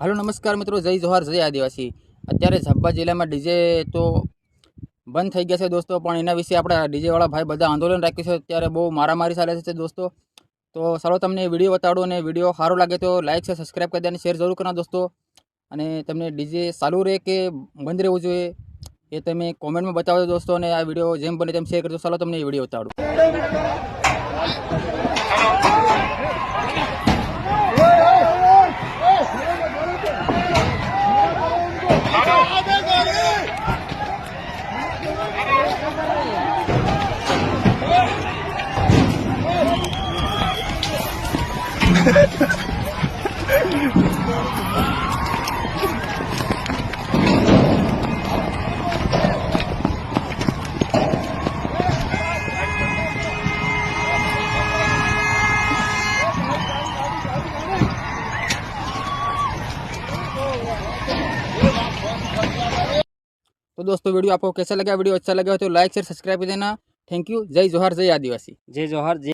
હાલો, નમસ્કાર મિત્રો, જય જોહાર, જય આદિવાસી. અત્યારે ઝાબા જિલ્લામાં ડીજે તો બંધ થઈ ગયા છે દોસ્તો, પણ એના વિશે આપણા ડીજેવાળા ભાઈ બધા આંદોલન રાખ્યું છે અત્યારે બહુ મારામારી ચાલે છે, દોસ્તો. તો ચાલો, તમને વીડિયો બતાડો અને વીડિયો સારો લાગે તો લાઈક છે સબસ્ક્રાઈબ કરી દે અને શેર જરૂર કરો દોસ્તો. અને તમને ડીજે ચાલુ રહે કે બંધ રહેવું જોઈએ, એ તમે કોમેન્ટમાં બતાવજો, દોસ્તો, અને આ વીડિયો જેમ બને તેમ શેર કરજો. ચાલો, તમને એ વીડિયો બતાડું. Ha ha ha! तो दोस्तों वीडियो आपको कैसा लगा वीडियो अच्छा लगा हो तो लाइक शेयर सब्सक्राइब कर देना थैंक यू जय जोहार जय आदिवासी जय जोहर जय